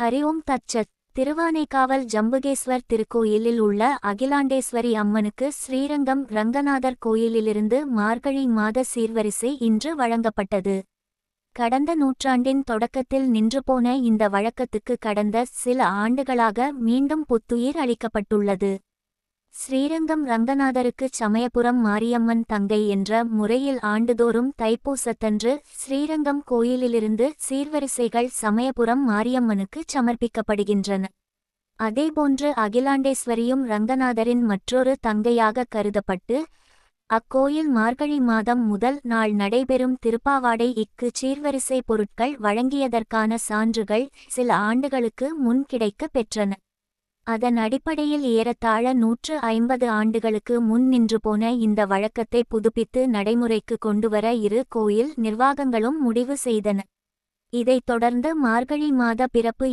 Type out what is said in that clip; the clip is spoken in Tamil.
ஹரி ஓம் தச்சத் திருவானைக்காவல் ஜம்புகேஸ்வர் திருக்கோயிலில் உள்ள அகிலாண்டேஸ்வரி அம்மனுக்கு ஸ்ரீரங்கம் ரங்கநாதர் கோயிலிலிருந்து மார்கழி மாத சீர்வரிசை இன்று வழங்கப்பட்டது. கடந்த நூற்றாண்டின் தொடக்கத்தில் நின்றுபோன இந்த வழக்கத்துக்கு கடந்த சில ஆண்டுகளாக மீண்டும் புத்துயிர் அளிக்கப்பட்டுள்ளது. ஸ்ரீரங்கம் ரங்கநாதருக்கு சமயபுரம் மாரியம்மன் தங்கை என்ற முறையில் ஆண்டுதோறும் தைப்பூசத்தன்று ஸ்ரீரங்கம் கோயிலிலிருந்து சீர்வரிசைகள் சமயபுரம் மாரியம்மனுக்கு சமர்ப்பிக்கப்படுகின்றன. அதேபோன்று அகிலாண்டேஸ்வரியும் ரங்கநாதரின் மற்றொரு தங்கையாக கருதப்பட்டு அக்கோயில் மார்கழி மாதம் முதல் நாள் நடைபெறும் திருப்பாவாடை இக்கு சீர்வரிசை பொருட்கள் வழங்கியதற்கான சான்றுகள் சில ஆண்டுகளுக்கு முன் கிடைக்கப் பெற்றன. அதன் அடிப்படையில் ஏறத்தாழ நூற்று ஐம்பது ஆண்டுகளுக்கு முன் நின்று போன இந்த வழக்கத்தை புதுப்பித்து நடைமுறைக்கு கொண்டுவர இரு கோயில் நிர்வாகங்களும் முடிவு செய்தன. இதைத் தொடர்ந்து மார்கழி மாத பிறப்பு